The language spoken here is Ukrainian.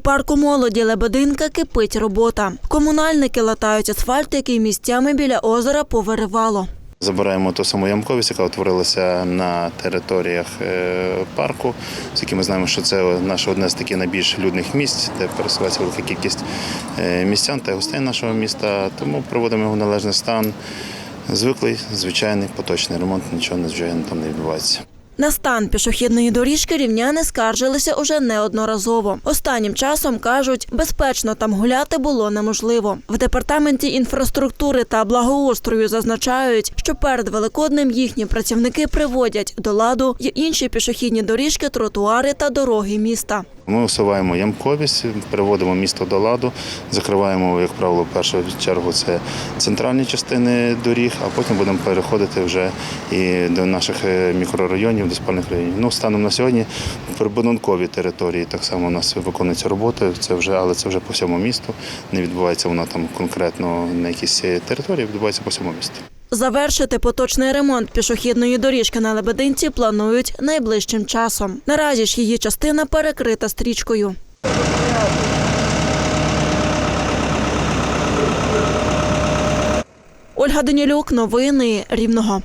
Парку молоді Лебединка кипить робота. Комунальники латають асфальт, який місцями біля озера повиривало. Забираємо ту саму ямковість, яка утворилася на територіях е, парку, оскільки ми знаємо, що це наше одне з таких найбільш людних місць, де пересувається велика кількість е, містян та гостей нашого міста. Тому приводимо його належний стан. Звиклий, звичайний поточний ремонт, нічого надзвичайного там не відбувається. На стан пішохідної доріжки рівняни скаржилися уже неодноразово. Останнім часом кажуть, безпечно там гуляти було неможливо. В департаменті інфраструктури та благоустрою зазначають, що перед великоднем їхні працівники приводять до ладу й інші пішохідні доріжки, тротуари та дороги міста. Ми усуваємо ямковість, переводимо місто до ладу, закриваємо, як правило, в першу чергу це центральні частини доріг, а потім будемо переходити вже і до наших е, мікрорайонів, до спальних районів. Ну, станом на сьогодні прибудинкові території так само у нас виконується робота, це вже, але це вже по всьому місту. Не відбувається вона там конкретно на якійсь території, відбувається по всьому місту. Завершити поточний ремонт пішохідної доріжки на Лебединці планують найближчим часом. Наразі ж її частина перекрита стрічкою. Ольга Данілюк, новини Рівного.